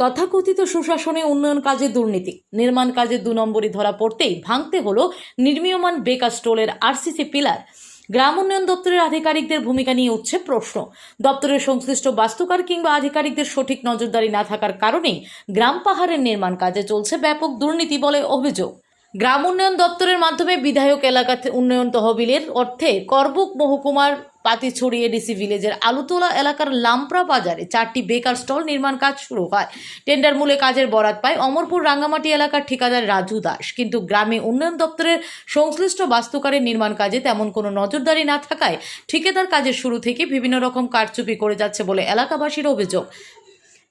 তথাকথিত সুশাসনে উন্নয়ন কাজে দুর্নীতি। নির্মাণ কাজে দু নম্বরই ধরা পড়তেই ভাঙতে হলো নির্মীয়মান বেকার স্টোলের আরসিসি পিলার। গ্রাম উন্নয়ন দপ্তরের আধিকারিকদের ভূমিকা নিয়ে উঠছে প্রশ্ন। দপ্তরের সংশ্লিষ্ট বাস্তুকার কিংবা আধিকারিকদের সঠিক নজরদারি না থাকার কারণেই গ্রাম পাহাড়ের নির্মাণ কাজে চলছে ব্যাপক দুর্নীতি বলে অভিযোগ। গ্রাম উন্নয়ন দপ্তরের মাধ্যমে বিধায়ক এলাকাতে উন্নয়ন তহবিলের অর্থে করবুক মহকুমার পাতিছড়ি ডিসি ভিলেজের আলুতোলা এলাকার লামপ্রা বাজারে চারটি বেকার স্টল নির্মাণ কাজ শুরু হয়। টেন্ডার মূলে কাজের বরাত পায় অমরপুর রাঙ্গামাটি এলাকার ঠিকাদার রাজু দাস। কিন্তু গ্রামে উন্নয়ন দপ্তরের সংশ্লিষ্ট বাস্তুকারের নির্মাণ কাজে তেমন কোনো নজরদারি না থাকায় ঠিকাদার কাজের শুরু থেকে বিভিন্ন রকম কারচুপি করে যাচ্ছে বলে এলাকাবাসীর অভিযোগ।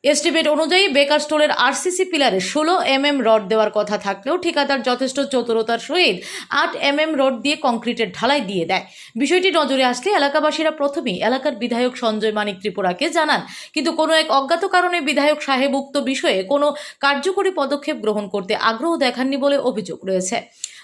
এস্টিমেট অনুযায়ী বেকার স্টোরের আরসিসি পিলারে ষোলো এম এম রড দেওয়ার কথা থাকলেও ঠিকাদার যথেষ্ট চতুরতার সহিত আট এম এম রড দিয়ে কংক্রিটের ঢালাই দিয়ে দেয়। বিষয়টি নজরে আসলে এলাকাবাসীরা প্রথমেই এলাকার বিধায়ক সঞ্জয় মানিক ত্রিপুরাকে জানান। কিন্তু কোনো এক অজ্ঞাত কারণে বিধায়ক সাহেব উক্ত বিষয়ে কোনো কার্যকরী পদক্ষেপ গ্রহণ করতে আগ্রহ দেখাননি বলে অভিযোগ রয়েছে।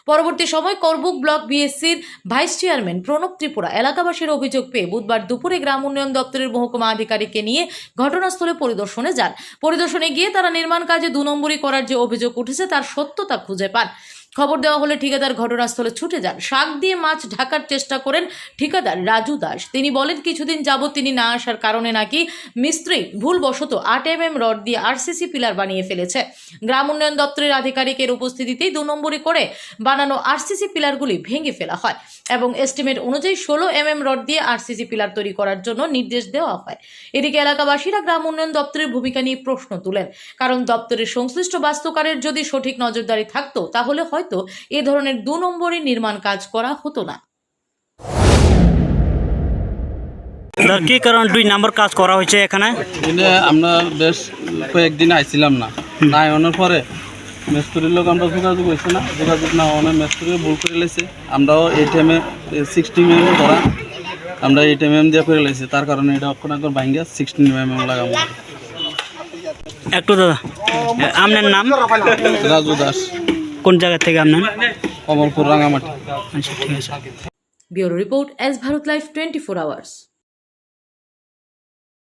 পরবর্তী সময় করবুক ব্লক বিএসসির ভাইস চেয়ারম্যান প্রণব ত্রিপুরা এলাকাবাসীর অভিযোগ পেয়ে বুধবার দুপুরে গ্রাম উন্নয়ন দপ্তরের মহকুমা আধিকারিককে নিয়ে ঘটনাস্থলে পরিদর্শনে যান। পরিদর্শনে গিয়ে তারা নির্মাণ কাজে দু নম্বরই করার যে অভিযোগ উঠেছে, তার সত্যতা খুঁজে পান। খবর দেওয়া হলে ঠিকাদার ঘটনাস্থলে ছুটে যান। শাক দিয়ে মাছ ঢাকার চেষ্টা করেন ঠিকাদার রাজু দাস। তিনি বলেন, কিছুদিন যাবৎ তিনি না আসার কারণে নাকি মিস্ত্রি ভুলবশত আট এম এম রড দিয়ে আরসিসি পিলার বানিয়ে ফেলেছে। গ্রাম উন্নয়ন দপ্তরের আধিকারিকের উপস্থিতিতেই দু নম্বরই করে বানানো আরসিসি পিলারগুলি ভেঙে ফেলা হয় এবং এস্টিমেট অনুযায়ী ষোলো এম এম রড দিয়ে আরসিসি পিলার তৈরি করার জন্য নির্দেশ দেওয়া হয়। এদিকে এলাকাবাসীরা গ্রাম উন্নয়ন দপ্তরের ভূমিকা নিয়ে প্রশ্ন তুলেন। কারণ দপ্তরের সংশ্লিষ্ট বাস্তুকারের যদি সঠিক নজরদারি থাকতো, তাহলে হয়তো এ ধরনের দু নম্বরই নির্মাণ কাজ করা হতো না। কি কারণ দুই নাম্বার কাজ করা হয়েছে এখানে? আমরা বেশ কয়েকদিন আইছিলাম না। না আনার পরে মেস্তুরির লোক আমরা যোগাযোগ হয়েছে না। যোগাযোগ না অনেক মেস্তুরি ভুল করে লেছে আমরাও এই টাইমে সিক্সটি এম করা। আমরা এই টাইমে দিয়ে করে লেছি তার কারণে এটা অক্ষণ একবার ভাঙ্গিয়া সিক্সটিন এম এম লাগাবো। একটু দাদা এ, আপনার নাম? রাজু দাস। কোন জায়গা থেকে আপনার কমলপুর রাঙামাটি। আচ্ছা ঠিক আছে। Bureau report S Bharat life twenty four hours.